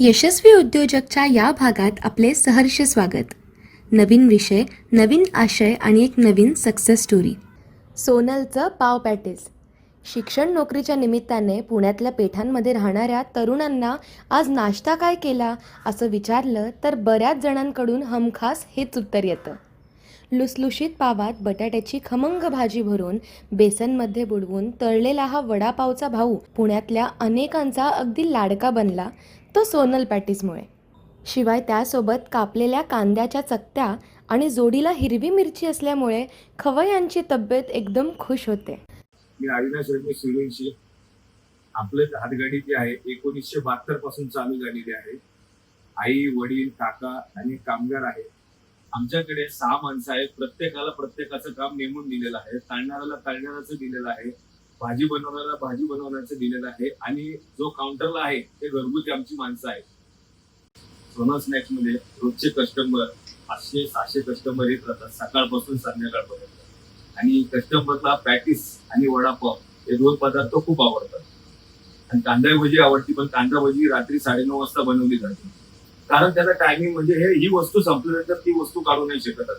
यशस्वी उद्योजकच्या या भागात आपले सहर्ष स्वागत. नवीन विषय नवीन आशय आणि एक नवीन सक्सेस स्टोरी सोनलचं पाव पॅटेस. शिक्षण नोकरीच्या निमित्ताने पुण्यातल्या पेठांमध्ये राहणाऱ्या तरुणांना आज नाश्ता काय केला असं विचारलं तर बऱ्याच जणांकडून हमखास हेच उत्तर येतं. लुसलुशीत पावात बटाट्याची खमंग भाजी भरून बेसनमध्ये बुडवून तळलेला हा वडापावचा भाऊ पुण्यातल्या अनेकांचा अगदी लाडका बनला तो सोनल पॅटीसमुळे. शिवाय त्यासोबत कापलेल्या कांद्याच्या चकत्या आणि जोडीला हिरवी मिरची असल्यामुळे खवय्यांची तब्येत एकदम खुश होते. मी अविनाश रमेश सूर्यवंशी आपलं हातगाडी जी आहे एकोणीसशे बहात्तरपासून चालू झालेली आहे. आई वडील काका आणि कामगार आहेत. आमच्याकडे सहा माणसं आहेत. प्रत्येकाला प्रत्येकाचं काम नेमून दिलेलं आहे. ताळणाऱ्याला ताळणाऱ्याचं दिलेलं आहे. भाजी बनवणाऱ्याला भाजी बनवण्याचं दिलेलं आहे. आणि जो काउंटरला आहे ते घरगुती आमची माणसं आहेत. सोना स्नॅक्समध्ये रोजचे कस्टमर पाचशे सहाशे कस्टमर येत राहतात सकाळपासून संध्याकाळपर्यंत. आणि कस्टमरला पॅटीस आणि वडापाव हे दोन पदार्थ खूप आवडतात. आणि कांदा भजी आवडती पण कांदा भजी रात्री साडेनऊ वाजता बनवली जाते. कारण त्याचा टायमिंग म्हणजे हे ही वस्तू संपल्यानंतर ती वस्तू काढू नाही शकत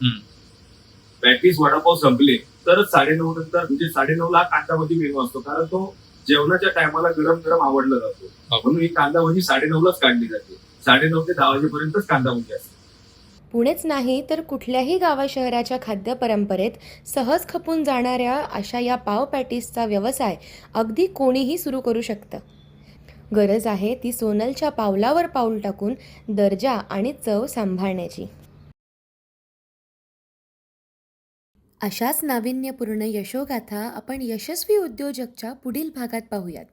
पॅटीस वडापाव संपले तरच साडेनऊ नंतर म्हणजे साडेनऊ ला कांदा भजी मेनू असतो. कारण तो जेवणाच्या टायमाला गरम गरम आवडला जातो. म्हणून ही कांदा भजी साडेनऊ लाच काढली जाते. साडेनऊ ते दहा वाजेपर्यंतच कांदा भजी असते. पुणेच नाही तर कुठल्याही गावा शहराच्या खाद्यपरंपरेत सहज खपून जाणाऱ्या अशा या पाव पॅटीसचा व्यवसाय अगदी कोणीही सुरू करू शकतं. गरज आहे ती सोनलच्या पावलावर पाऊल टाकून दर्जा आणि चव सांभाळण्याची. अशाच नाविन्यपूर्ण यशोगाथा आपण यशस्वी उद्योजकच्या पुढील भागात पाहूयात.